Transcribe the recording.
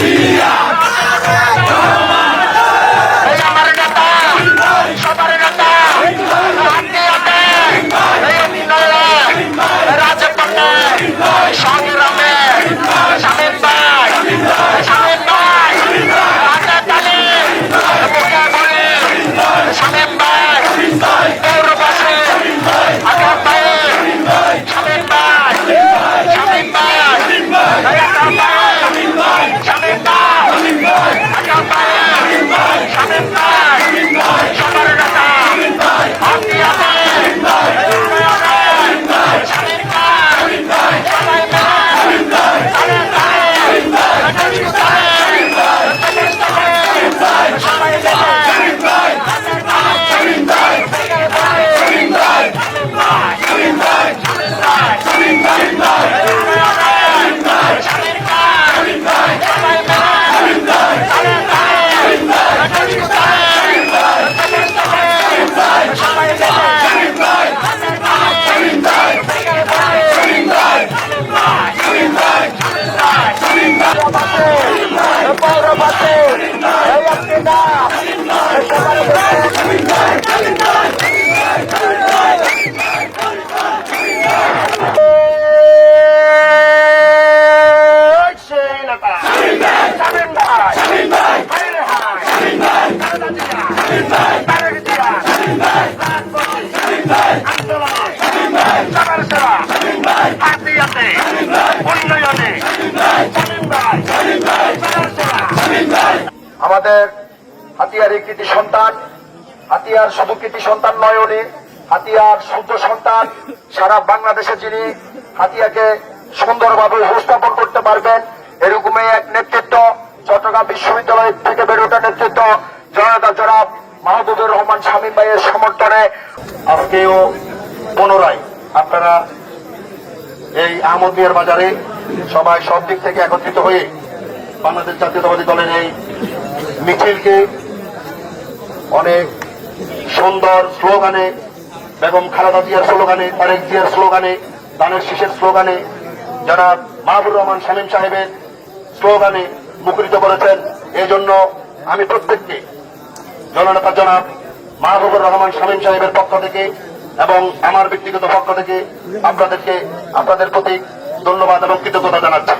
এই আমাদের হাতিয়ার এই কৃতি সন্তান, হাতিয়ার শুধু কৃতি সন্তান নয় উনি, হাতিয়ার সূর্য সন্তান, সারা বাংলাদেশে যিনি হাতিয়াকে সুন্দরভাবে উপস্থাপন করতে পারবেন, এরকমই এক নেতৃত্ব চট্টগ্রাম বিশ্ববিদ্যালয় থেকে বের ওঠা নেতৃত্ব জনতা জনাব মাহবুবুর রহমান শামীম ভাইয়ের সমর্থনে আজকেও পুনরায় আপনারা এই আহমদ মিয়ার বাজারে সবাই সব দিক থেকে একত্রিত হয়ে বাংলাদেশ জাতীয়তাবাদী দলের এই মিছিলকে অনেক সুন্দর স্লোগানে, বেগম খালেদা জিয়ার স্লোগানে, তারেক জিয়ার স্লোগানে, দানের শীষের স্লোগানে যারা মাহবুর রহমান শামীম সাহেবের স্লোগানে মুখরিত করেছেন। এই জন্য আমি প্রত্যেককে, জননেতা জনাব মাহবুবুর রহমান শামীম সাহেবের পক্ষ থেকে এবং আমার ব্যক্তিগত পক্ষ থেকে আপনাদেরকে, আপনাদের প্রতি ধন্যবাদ এবং কৃতজ্ঞতা জানাচ্ছি।